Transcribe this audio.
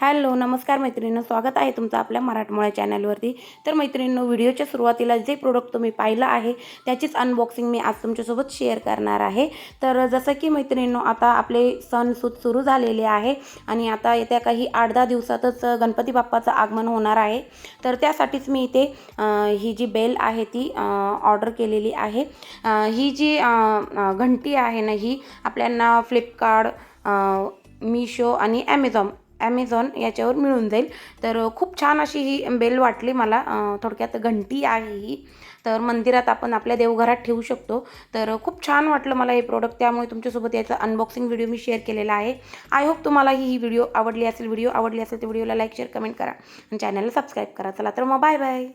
Hello नमस्कार मैत्रिणींनो. स्वागत आहे तुमचं आपल्या मराठमोळ्या चॅनलवरती. तर मैत्रिणींनो व्हिडिओच्या सुरुवातीला जे प्रोडक्ट तुम्ही पाहिलं आहे त्याचीच अनबॉक्सिंग मी आज तुमच्यासोबत शेअर करणार आहे. तर जसं की मैत्रिणींनो आता आपले सण सुरू झालेले आहे आणि आता येत्या काही आठ दहा दिवसातच गणपती बाप्पाचं आगमन होणार आहे. तर त्यासाठीच मी इथे ही जी बेल आहे ती ऑर्डर केलेली आहे. ही जी घंटी आहे ना ही आपल्यांना फ्लिपकार्ट मिशो आणि ॲमेझॉन ॲमेझॉन याच्यावर मिळून जाईल. तर खूप छान अशी ही बेल वाटली मला. थोडक्यात घंटी आहे ही. तर मंदिरात आपण आपल्या देवघरात ठेवू शकतो. तर खूप छान वाटलं मला हे प्रोडक्ट त्यामुळे तुमच्यासोबत याचा अनबॉक्सिंग व्हिडिओ मी शेअर केलेला आहे. आय होप तुम्हाला ही व्हिडिओ आवडली असेल व्हिडिओ आवडली असेल तर व्हिडिओला लाईक शेअर कमेंट करा. आणि चॅनलला सबस्क्राईब करा. चला तर मग बाय बाय